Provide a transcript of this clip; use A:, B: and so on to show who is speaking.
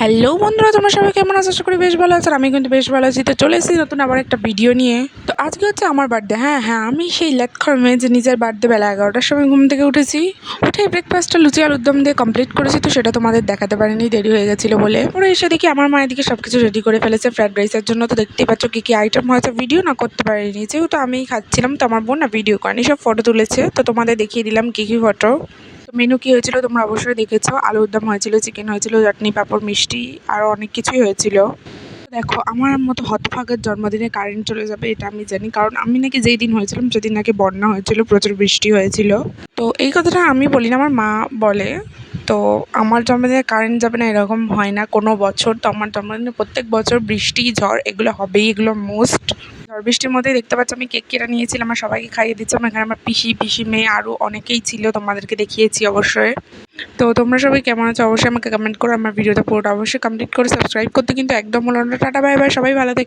A: Hello বন্ধুরা, তোমরা সবাই কেমন আছো? আশা করি বেশ ভালো আছো আর আমি কিন্তু বেশ ভালো আছি। তো চলে এসেছি নতুন আবার একটা ভিডিও নিয়ে। তো আজকে হচ্ছে আমার বার্থডে হ্যাঁ হ্যাঁ আমি সেই ল্যাটখর্মে যে নিজের বার্থডে বেলা এগারোটার সময় ঘুম থেকে উঠেছি, উঠে ব্রেকফাস্টটা লুচি আর উদ্যম দিয়ে কমপ্লিট করেছি। তো সেটা তোমাদের দেখাতে পারিনি, দেরি হয়ে গেছিল বলে। ওরা এসে দেখি আমার মায়ের দিকে সব কিছু রেডি করে ফেলেছে ফ্রাইড রাইসের জন্য। তো দেখতেই পাচ্ছ কী কী আইটেম হয়েছে। ভিডিও না করতে পারিনি। যেহেতু আমি খাচ্ছিলাম, তো আমার বোন না ভিডিও করেনি, সব ফটো তুলেছে। তো তোমাদের দেখিয়ে দিলাম কী কী ফটো তো মেনু কী হয়েছিল তোমরা অবশ্যই দেখেছ। আলুর দম হয়েছিল চিকেন হয়েছিল, চাটনি, পাঁপড়, মিষ্টি, আর অনেক কিছুই হয়েছিল। দেখো, আমার মতো হতভাগের জন্মদিনে কারেন্ট চলে যাবে এটা আমি জানি, কারণ আমি নাকি যেই দিন হয়েছিলাম সেদিন নাকি বন্যা হয়েছিল, প্রচুর বৃষ্টি হয়েছিল। তো এই কথাটা আমি বলি না, আমার মা বলে। তো আমার জন্মদিনে কারেন্ট যাবে না, এরকম হয় না। কোনো বছর তো আমার জন্মদিনে প্রত্যেক বছর বৃষ্টি, ঝড়, এগুলো হবেই, এগুলো মোস্ট ঝড় বৃষ্টির মধ্যেই দেখতে পাচ্ছি, আমি কেক কেটে নিয়েছিলাম, আমার সবাইকে খাইয়ে দিচ্ছিলাম এখানে আমার পিসি পিসি মেয়ে আরও অনেকেই ছিল, তোমাদেরকে দেখিয়েছি অবশ্যই। তো তোমরা সবাই কেমন আছো? অবশ্যই আমাকে কমেন্ট করো, আমার ভিডিওটা পুরোটা অবশ্যই কমপ্লিট করে সাবস্ক্রাইব করতে, কিন্তু একদম হলো না। টাটা বাই বাই সবাই ভালো থেকো।